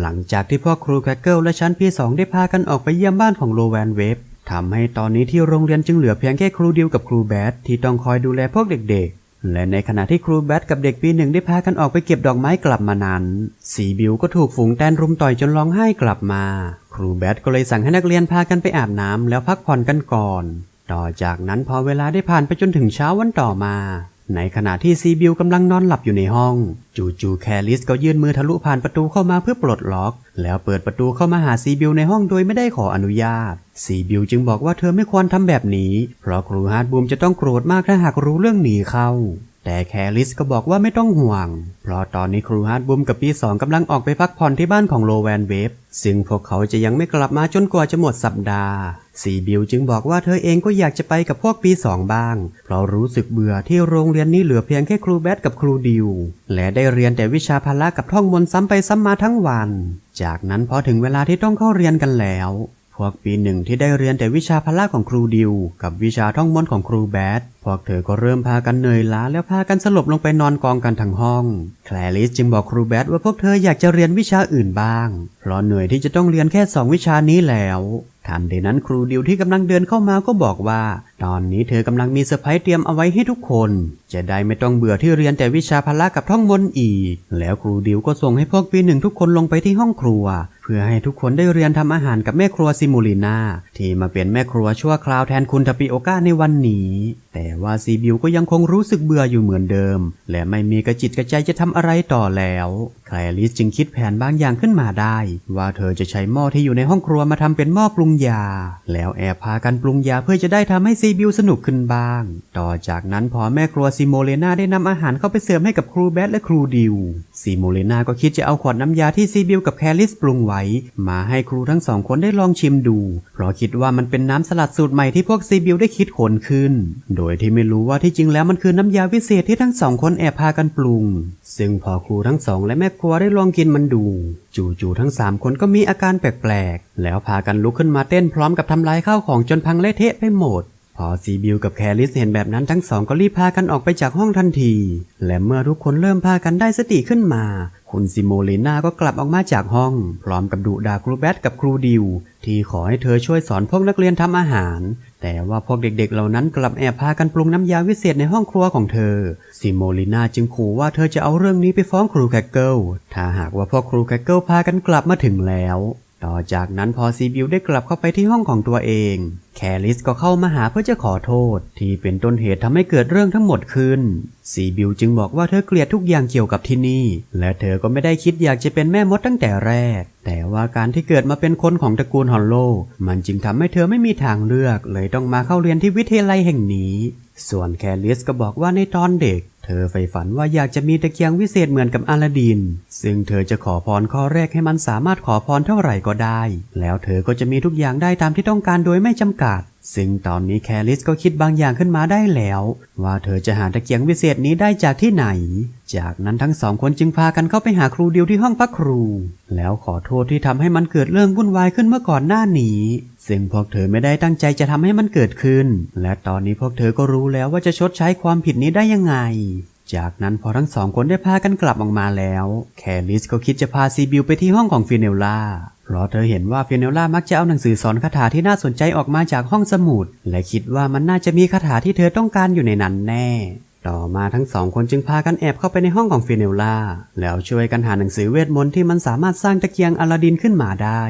หลังจากที่พ่อครูแคคเกิลและชั้นพี่สองได้พากันออกไปเยี่ยมบ้านของโลแวนเวฟทำให้ตอนนี้ที่โรงเรียนจึงเหลือเพียงแค่ครูดิวกับครูแบทที่ต้องคอยดูแลพวกเด็กๆ และในขณะที่ครูแบทกับเด็กปีหนึ่งได้พากันออกไปเก็บดอกไม้กลับมานั้น สีบิวก็ถูกฝูงแตนรุมต่อยจนร้องไห้กลับมา ครูแบทก็เลยสั่งให้นักเรียนพากันไปอาบน้ำแล้วพักผ่อนกันก่อน ต่อจากนั้นพอเวลาได้ผ่านไปจนถึงเช้าวันต่อมา ในขณะที่ซีบิวกำลังนอนหลับอยู่ในห้อง จู่ๆแคลิสก็ยื่นมือทะลุผ่านประตูเข้ามาเพื่อปลดล็อก แล้วเปิดประตูเข้ามาหาซีบิวในห้องโดยไม่ได้ขออนุญาต ซีบิวจึงบอกว่าเธอไม่ควรทำแบบนี้ เพราะครูฮาร์ดบูมจะต้องโกรธมากถ้าหากรู้เรื่องหนีเข้า แต่แคลิสก็บอกว่าไม่ต้องห่วง เพราะตอนนี้ครูฮาร์ดบูมกับปีสองกำลังออกไปพักผ่อนที่บ้านของโลแวนเวฟซึ่งพวกเขาจะยังไม่กลับมาจนกว่าจะหมดสัปดาห์ ซีบิวจึงบอกว่าเธอเองก็อยากจะไปกับพวกปีสองบ้าง เพราะรู้สึกเบื่อที่โรงเรียนนี้เหลือเพียงแค่ครูแบทกับครูดิว และได้เรียนแต่วิชาพละกับท่องมนต์ซ้ำไปซ้ำมาทั้งวัน จากนั้นพอถึงเวลาที่ต้องเข้าเรียนกันแล้วพวกปีหนึ่งที่ได้เรียนแต่วิชาพละของครูดิว กับวิชาท่องมนต์ของครูแบทพวกเธอก็เริ่มพากันเหนื่อยล้าแล้วพากันสลบลงไปนอนกองกันทั้งห้อง แคลริสจึงบอกครูแบทว่าพวกเธออยากจะเรียนวิชาอื่นบ้าง เพราะเหนื่อยที่จะต้องเรียนแค่สองวิชานี้แล้ว ทันใดนั้นครูดิวที่กำลังเดินเข้ามาก็บอกว่า ตอนนี้เธอกำลังมีเซอร์ไพรส์เตรียมเอาไว้ให้ทุกคน จะได้ไม่ต้องเบื่อที่เรียนแต่วิชาพละกับท่องมนต์อีก แล้วครูดิวก็ส่งให้พวกปีหนึ่งทุกคนลงไปที่ห้องครัว เพื่อให้ทุกคนได้เรียนทำอาหารกับแม่ครัวซิมูลินาที่มาเป็นแม่ครัวชั่วคราวแทนคุณทาปิโอก้าในวันนี้ แต่ว่าซีบิวก็ยังคงรู้สึกเบื่ออยู่เหมือนเดิม และไม่มีกระจิตกระใจจะทำอะไรต่อแล้ว แคลริสจึงคิดแผนบางอย่างขึ้นมาได้ ว่าเธอจะใช้หม้อที่อยู่ในห้องครัวมาทำเป็นหม้อปรุงยา แล้วแอบพากันปรุงยาเพื่อจะได้ทำให้ซีบิวสนุกขึ้นบ้าง ต่อจากนั้นพอแม่ครัวซิโมเลนาได้นำอาหารเข้าไปเสิร์ฟให้กับครูแบทและครูดิวซิโมเลนาก็คิดจะเอาขวดน้ำยาที่ซีบิวกับแคลิสปรุงไว้ มาให้ครูทั้งสองคนได้ลองชิมดู เพราะคิดว่ามันเป็นน้ำสลัดสูตรใหม่ที่พวกซีบิวได้คิดค้นขึ้น โดยที่ไม่รู้ว่าที่จริงแล้วมันคือน้ำยาวิเศษที่ทั้งสองคนแอบพากันปรุงซึ่งพอครูทั้งสองและแม่ครัวได้ลองกินมันดู จู่ๆทั้งสามคนก็มีอาการแปลกๆ แล้วพากันลุกขึ้นมาเต้นพร้อมกับทำลายข้าวของจนพังเละเทะไปหมด พอซีบิวกับแคลิสเห็นแบบนั้นทั้งสองก็รีบพากันออกไปจากห้องทันที และเมื่อทุกคนเริ่มพากันได้สติขึ้นมา คุณซิโมเลนาก็กลับออกมาจากห้อง พร้อมกับดุด่าครูแบทกับครูดิว ที่ขอให้เธอช่วยสอนพวกนักเรียนทำอาหาร แต่ว่าพวกเด็กๆ เหล่านั้นกลับแอบพากันปรุงน้ำยาวิเศษในห้องครัวของเธอ ซิโมลิน่าจึงขู่ว่าเธอจะเอาเรื่องนี้ไปฟ้องครูแคกเกิลถ้าหากว่าพวกครูแคกเกิลพากันกลับมาถึงแล้ว ต่อจากนั้นพอซีบิวได้กลับเข้าไปที่ห้องของตัวเอง แคลิสก็เข้ามาหาเพื่อจะขอโทษ ที่เป็นต้นเหตุทำให้เกิดเรื่องทั้งหมดขึ้น ซีบิวจึงบอกว่าเธอเกลียดทุกอย่างเกี่ยวกับที่นี่ และเธอก็ไม่ได้คิดอยากจะเป็นแม่มดตั้งแต่แรก แต่ว่าการที่เกิดมาเป็นคนของตระกูลฮอลโล มันจึงทำให้เธอไม่มีทางเลือก เลยต้องมาเข้าเรียนที่วิทยาลัยแห่งนี้ ส่วนแคลิสก็บอกว่าในตอนเด็ก เธอใฝ่ฝันว่าอยากจะมีตะเกียงวิเศษเหมือนกับอาลาดิน ซึ่งเธอจะขอพรข้อแรกให้มันสามารถขอพรเท่าไหร่ก็ได้ แล้วเธอก็จะมีทุกอย่างได้ตามที่ต้องการโดยไม่จำกัด ซึ่งตอนนี้แคลิสก็คิดบางอย่างขึ้นมาได้แล้ว ว่าเธอจะหาตะเกียงวิเศษนี้ได้จากที่ไหน จากนั้นทั้งสองคนจึงพากันเข้าไปหาครูเดียวที่ห้องพักครู แล้วขอโทษที่ทำให้มันเกิดเรื่องวุ่นวายขึ้นเมื่อก่อนหน้านี้ซึ่งพวกเธอไม่ได้ตั้งใจจะทำให้มันเกิดขึ้น และตอนนี้พวกเธอก็รู้แล้วว่าจะชดใช้ความผิดนี้ได้ยังไงจากนั้นพอทั้งสองคนได้พากันกลับออกมาแล้ว แคลิสก็คิดจะพาซีบิวไปที่ห้องของฟิเนลล่า เพราะเธอเห็นว่าฟิเนลล่ามักจะเอาหนังสือสอนคาถาที่น่าสนใจออกมาจากห้องสมุด และคิดว่ามันน่าจะมีคาถาที่เธอต้องการอยู่ในนั้นแน่ ต่อมาทั้งสองคนจึงพากันแอบเข้าไปในห้องของฟิเนลล่า แล้วช่วยกันหาหนังสือเวทมนต์ที่มันสามารถสร้างตะเกียงอลาดินขึ้นมาได้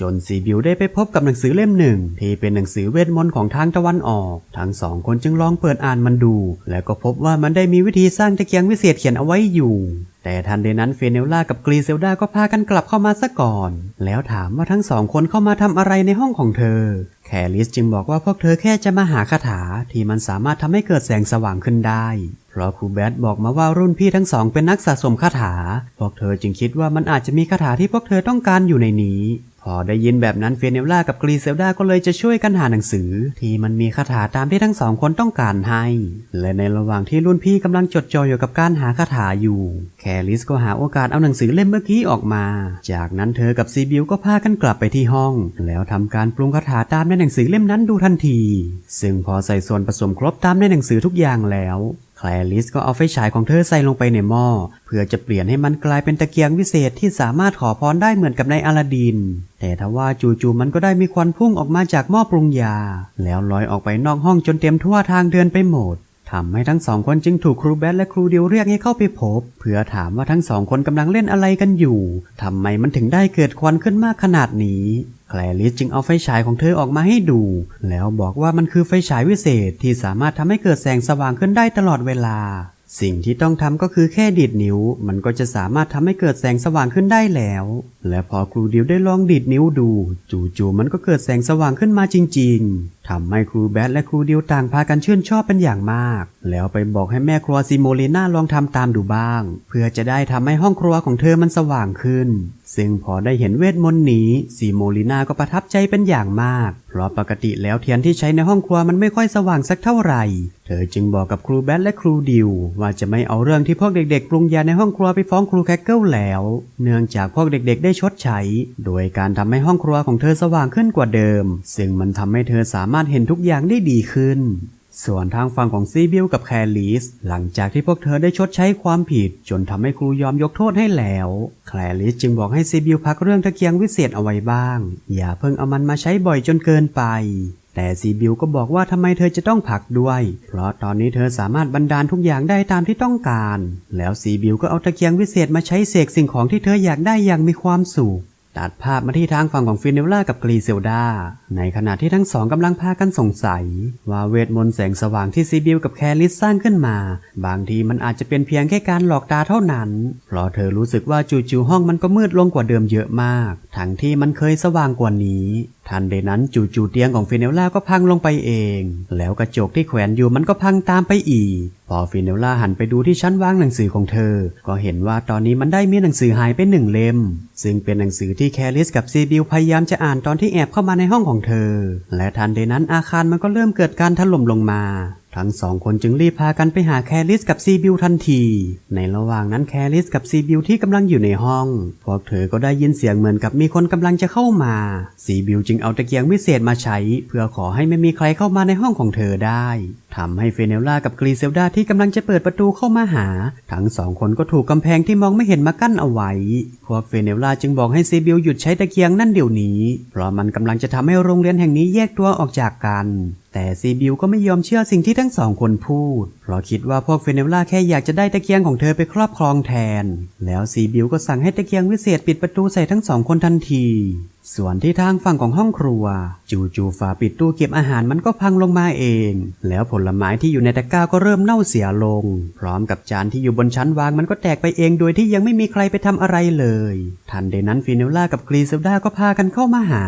จนซีบิวได้ไปพบกับหนังสือเล่มหนึ่ง ที่เป็นหนังสือเวทมนต์ของทางตะวันออก ทั้งสองคนจึงลองเปิดอ่านมันดู แล้วก็พบว่ามันได้มีวิธีสร้างตะเกียงวิเศษเขียนเอาไว้อยู่ แต่ทันใดนั้นเฟเนลล่ากับกรีเซลดาก็พากันกลับเข้ามาซะก่อน แล้วถามว่าทั้งสองคนเข้ามาทำอะไรในห้องของเธอ แคลิสจึงบอกว่าพวกเธอแค่จะมาหาคาถาที่มันสามารถทำให้เกิดแสงสว่างขึ้นได้ เพราะครูแบทบอกมาว่ารุ่นพี่ทั้งสองเป็นนักสะสมคาถา พวกเธอจึงคิดว่ามันอาจจะมีคาถาที่พวกเธอต้องการอยู่ในนี้ พอได้ยินแบบนั้นเฟียเนลล่ากับกรีเซลดาก็เลยจะช่วยกันหาหนังสือ ที่มันมีคาถาตามที่ทั้งสองคนต้องการให้ และในระหว่างที่รุ่นพี่กำลังจดจ่ออยู่กับการหาคาถาอยู่ แคลิสก็หาโอกาสเอาหนังสือเล่มเมื่อกี้ออกมา จากนั้นเธอกับซีบิวก็พากันกลับไปที่ห้อง แล้วทำการปรุงคาถาตามในหนังสือเล่มนั้นดูทันที ซึ่งพอใส่ส่วนผสมครบตามในหนังสือทุกอย่างแล้ว แคลริสก็เอาไฟฉายของเธอใส่ลงไปในหม้อเพื่อจะเปลี่ยนให้มันกลายเป็นตะเกียงวิเศษที่สามารถขอพรได้เหมือนกับในอลาดิน แต่ทว่าจู่ๆมันก็ได้มีควันพุ่งออกมาจากหม้อปรุงยา แล้วลอยออกไปนอกห้องจนเต็มทั่วทางเดินไปหมด ทำให้ทั้งสองคนจึงถูกครูแบทและครูเดียวเรียกให้เข้าไปพบ เพื่อถามว่าทั้งสองคนกำลังเล่นอะไรกันอยู่ทำไมมันถึงได้เกิดควันขึ้นมากขนาดนี้แคลริสจึงเอาไฟฉายของเธอออกมาให้ดู แล้วบอกว่ามันคือไฟฉายวิเศษที่สามารถทำให้เกิดแสงสว่างขึ้นได้ตลอดเวลา สิ่งที่ต้องทำก็คือแค่ดีดนิ้ว มันก็จะสามารถทำให้เกิดแสงสว่างขึ้นได้แล้ว และพอครูดิวได้ลองดีดนิ้วดู จู่ๆมันก็เกิดแสงสว่างขึ้นมาจริง ๆ ทำให้ครูแบทและครูดิวต่างพากันชื่นชอบเป็นอย่างมาก แล้วไปบอกให้แม่ครัวซิโมเลนาลองทำตามดูบ้าง เพื่อจะได้ทำให้ห้องครัวของเธอมันสว่างขึ้น ซึ่งพอได้เห็นเวทมนต์นี้ซีโมลีนาก็ประทับใจเป็นอย่างมาก เพราะปกติแล้วเทียนที่ใช้ในห้องครัวมันไม่ค่อยสว่างสักเท่าไหร่ เธอจึงบอกกับครูแบทและครูดิว ว่าจะไม่เอาเรื่องที่พวกเด็กๆปรุงยาในห้องครัวไปฟ้องครูแคคเกิลแล้ว เนื่องจากพวกเด็กๆ ได้ชดใช้ โดยการทำให้ห้องครัวของเธอสว่างขึ้นกว่าเดิม ซึ่งมันทำให้เธอสามารถการเห็นทุกอย่างได้ดีขึ้น ส่วนทางฝั่งของซีบิลกับแคลิสหลังจากที่พวกเธอได้ชดใช้ความผิด จนทำให้ครูยอมยกโทษให้แล้ว แคลลิสจึงบอกให้ซีบิลพักเรื่องตะเกียงวิเศษเอาไว้บ้าง อย่าเพิ่งเอามันมาใช้บ่อยจนเกินไปแต่ซีบิลก็บอกว่าทำไมเธอจะต้องพักด้วย เพราะตอนนี้เธอสามารถบันดาลทุกอย่างได้ตามที่ต้องการ แล้วซีบิลก็เอาตะเกียงวิเศษมาใช้เสกสิ่งของที่เธออยากได้อย่างมีความสุข ตัดภาพมาที่ทางฝั่งของฟินเนลล่ากับกรีเซลดา ในขณะที่ทั้งสองกำลังพากันสงสัย ว่าเวทมนต์แสงสว่างที่ซีบิลกับแคลิสสร้างขึ้นมา บางทีมันอาจจะเป็นเพียงแค่การหลอกตาเท่านั้น เพราะเธอรู้สึกว่าจู่ๆห้องมันก็มืดลงกว่าเดิมเยอะมากทั้งที่มันเคยสว่างกว่านี้ ทันใดนั้นจู่ๆเตียงของฟิเนลล่าก็พังลงไปเอง แล้วกระจกที่แขวนอยู่มันก็พังตามไปอีก พอฟิเนลล่าหันไปดูที่ชั้นวางหนังสือของเธอ ก็เห็นว่าตอนนี้มันได้มีหนังสือหายไปหนึ่งเล่ม ซึ่งเป็นหนังสือที่แคลิสกับซีบิลพยายามจะอ่านตอนที่แอบเข้ามาในห้องของเธอ และทันใดนั้นอาคารมันก็เริ่มเกิดการถล่มลงมา ทั้งสองคนจึงรีบพากันไปหาแคลิสกับซีบิลทันที ในระหว่างนั้นแคลิสกับซีบิลที่กำลังอยู่ในห้อง พวกเธอก็ได้ยินเสียงเหมือนกับมีคนกำลังจะเข้ามา ซีบิลจึงเอาตะเกียงวิเศษมาใช้ เพื่อขอให้ไม่มีใครเข้ามาในห้องของเธอได้ทำให้เฟเนลล่ากับกรีเซลดาที่กำลังจะเปิดประตูเข้ามาหา ทั้งสองคนก็ถูกกำแพงที่มองไม่เห็นมากั้นเอาไว้ พวกเฟเนลล่าจึงบอกให้ซีบิลหยุดใช้ตะเกียงนั่นเดี๋ยวนี้ เพราะมันกำลังจะทำให้โรงเรียนแห่งนี้แยกตัวออกจากกัน แต่ซีบิวก็ไม่ยอมเชื่อสิ่งที่ทั้งสองคนพูด เพราะคิดว่าพวกเฟเนลล่าแค่อยากจะได้ตะเกียงของเธอไปครอบครองแทน แล้วซีบิวก็สั่งให้ตะเกียงวิเศษปิดประตูใส่ทั้งสองคนทันทีส่วนที่ทางฝั่งของห้องครัว จู่ๆฝาปิดตู้เก็บอาหารมันก็พังลงมาเอง แล้วผลไม้ที่อยู่ในตะกร้าก็เริ่มเน่าเสียลง พร้อมกับจานที่อยู่บนชั้นวางมันก็แตกไปเองโดยที่ยังไม่มีใครไปทำอะไรเลย ทันใดนั้นฟินเนลล่ากับกรีเซลดาก็พากันเข้ามาหา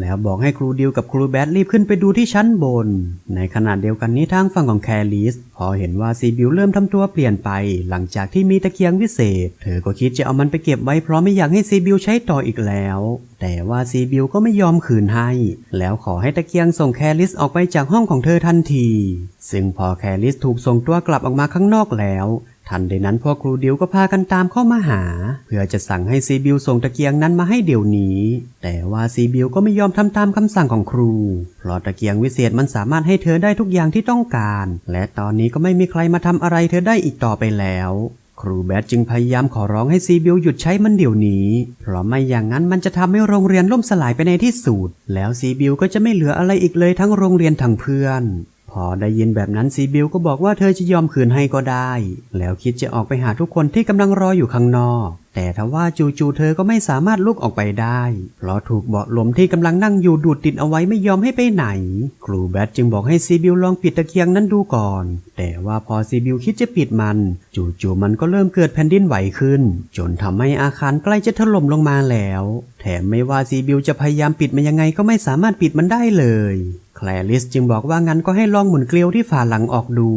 แล้วบอกให้ครูดิวกับครูแบทรีบขึ้นไปดูที่ชั้นบน ในขณะเดียวกันนี้ทางฝั่งของแคลิสพอเห็นว่าซีบิวเริ่มทำตัวเปลี่ยนไป หลังจากที่มีตะเกียงวิเศษ เธอก็คิดจะเอามันไปเก็บไว้เพราะไม่อยากให้ซีบิวใช้ต่ออีกแล้ว แต่ว่าวาซีบิวก็ไม่ยอมคืนให้ แล้วขอให้ตะเกียงส่งแคลิสออกไปจากห้องของเธอทันที ซึ่งพอแคลิสถูกส่งตัวกลับออกมาข้างนอกแล้วทันใดนั้นพวกครูดิวก็พากันตามเข้ามาหา เพื่อจะสั่งให้ซีบิวส่งตะเกียงนั้นมาให้เดี๋ยวนี้ แต่ว่าซีบิวก็ไม่ยอมทำตามคำสั่งของครู เพราะตะเกียงวิเศษมันสามารถให้เธอได้ทุกอย่างที่ต้องการ และตอนนี้ก็ไม่มีใครมาทำอะไรเธอได้อีกต่อไปแล้ว รูแบดจึงพยายามขอร้องให้ซีบิวหยุดใช้มันเดี๋ยวนี้ เพราะไม่อย่างนั้นมันจะทำให้โรงเรียนล่มสลายไปในที่สุด แล้วซีบิวก็จะไม่เหลืออะไรอีกเลยทั้งโรงเรียนทั้งเพื่อน พอได้ยินแบบนั้นซีบิวก็บอกว่าเธอจะยอมคืนให้ก็ได้ แล้วคิดจะออกไปหาทุกคนที่กำลังรออยู่ข้างนอก แต่ทว่าจู่ๆเธอก็ไม่สามารถลุกออกไปได้ เพราะถูกเบาะลมที่กำลังนั่งอยู่ดูดติดเอาไว้ไม่ยอมให้ไปไหน ครูแบทจึงบอกให้ซีบิลลองปิดตะเกียงนั้นดูก่อน แต่ว่าพอซีบิลคิดจะปิดมัน จู่ๆมันก็เริ่มเกิดแผ่นดินไหวขึ้น จนทำให้อาคารใกล้จะถล่มลงมาแล้ว แถมไม่ว่าซีบิลจะพยายามปิดมันยังไงก็ไม่สามารถปิดมันได้เลย แคลริสจึงบอกว่างั้นก็ให้ลองหมุนเกลียวที่ฝาหลังออกดู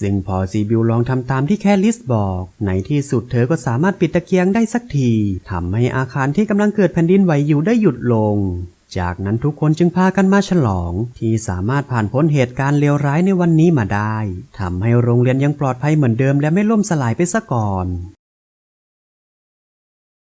ซึ่งพอซีบิลลองทำตามที่แคลริสบอก ในที่สุดเธอก็สามารถปิดตะเกียงได้สักทีทำให้อาคารที่กำลังเกิดแผ่นดินไหวอยู่ได้หยุดลงจากนั้นทุกคนจึงพากันมาฉลอง ที่สามารถผ่านพ้นเหตุการณ์เลวร้ายในวันนี้มาได้ทำให้โรงเรียนยังปลอดภัยเหมือนเดิมและไม่ล่มสลายไปซะก่อน